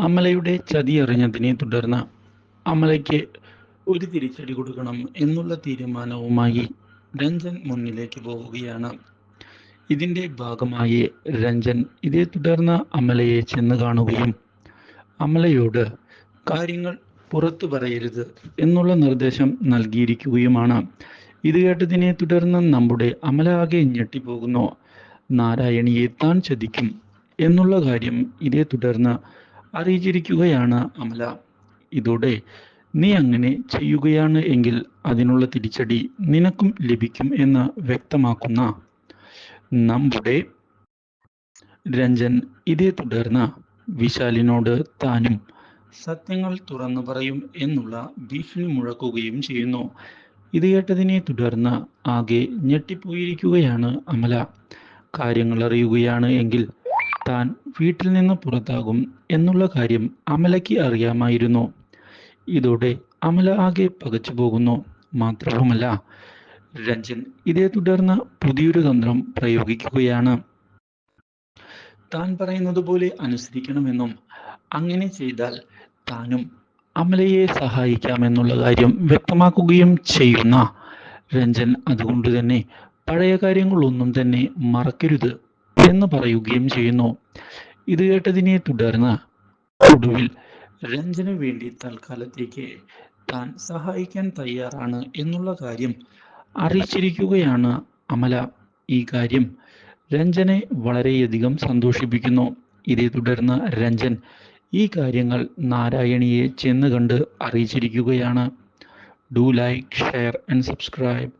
അമലയുടെ ചതി അറിഞ്ഞതിനെ തുടർന്ന് അമലയ്ക്ക് ഒരു തിരിച്ചടി കൊടുക്കണം എന്നുള്ള തീരുമാനവുമായി രഞ്ജൻ മുന്നിലേക്ക് പോവുകയാണ്. ഇതിന്റെ ഭാഗമായി രഞ്ജൻ ഇതേ തുടർന്ന് അമലയെ ചെന്ന് കാണുകയും അമലയോട് കാര്യങ്ങൾ പുറത്തു പറയരുത് എന്നുള്ള നിർദ്ദേശം നൽകിയിരിക്കുകയുമാണ്. ഇത് കേട്ടതിനെ തുടർന്ന് നമ്മുടെ അമല ആകെ ഞെട്ടിപ്പോകുന്നു. നാരായണിയെ താൻ ചതിക്കും എന്നുള്ള കാര്യം ഇതേ തുടർന്ന് അറിയിച്ചിരിക്കുകയാണ് അമല. ഇതോടെ നീ അങ്ങനെ ചെയ്യുകയാണ് എങ്കിൽ അതിനുള്ള തിരിച്ചടി നിനക്കും ലഭിക്കും എന്ന് വ്യക്തമാക്കുന്ന നമ്മുടെ രഞ്ജൻ ഇതേ തുടർന്ന് വിശാലിനോട് താനും സത്യങ്ങൾ തുറന്നു പറയും എന്നുള്ള ഭീഷണി മുഴക്കുകയും ചെയ്യുന്നു. ഇത് കേട്ടതിനെ തുടർന്ന് ആകെ ഞെട്ടിപ്പോയിരിക്കുകയാണ് അമല. കാര്യങ്ങൾ അറിയുകയാണ് എങ്കിൽ താൻ വീട്ടിൽ നിന്ന് പുറത്താകും എന്നുള്ള കാര്യം അമലയ്ക്ക് അറിയാമായിരുന്നു. ഇതോടെ അമല ആകെ പകച്ചു പോകുന്നു. മാത്രവുമല്ല രഞ്ജൻ ഇതേ തുടർന്ന് പുതിയൊരു തന്ത്രം പ്രയോഗിക്കുകയാണ്. താൻ പറയുന്നത് പോലെ അനുസരിക്കണമെന്നും അങ്ങനെ ചെയ്താൽ താനും അമലയെ സഹായിക്കാമെന്നുള്ള കാര്യം വ്യക്തമാക്കുകയും ചെയ്യുന്ന രഞ്ജൻ അതുകൊണ്ട് തന്നെ പഴയ കാര്യങ്ങളൊന്നും തന്നെ മറക്കരുത് എന്ന് പറയുകയും ചെയ്യുന്നു. ഇത് കേട്ടതിനെ തുടർന്ന് ഒടുവിൽ രഞ്ജന് വേണ്ടി തൽക്കാലത്തേക്ക് താൻ സഹായിക്കാൻ തയ്യാറാണ് എന്നുള്ള കാര്യം അറിയിച്ചിരിക്കുകയാണ് അമല. ഈ കാര്യം രഞ്ജനെ വളരെയധികം സന്തോഷിപ്പിക്കുന്നു. ഇതേ തുടർന്ന് രഞ്ജൻ ഈ കാര്യങ്ങൾ നാരായണിയെ ചെന്ന് കണ്ട് അറിയിച്ചിരിക്കുകയാണ്. Do like share and subscribe.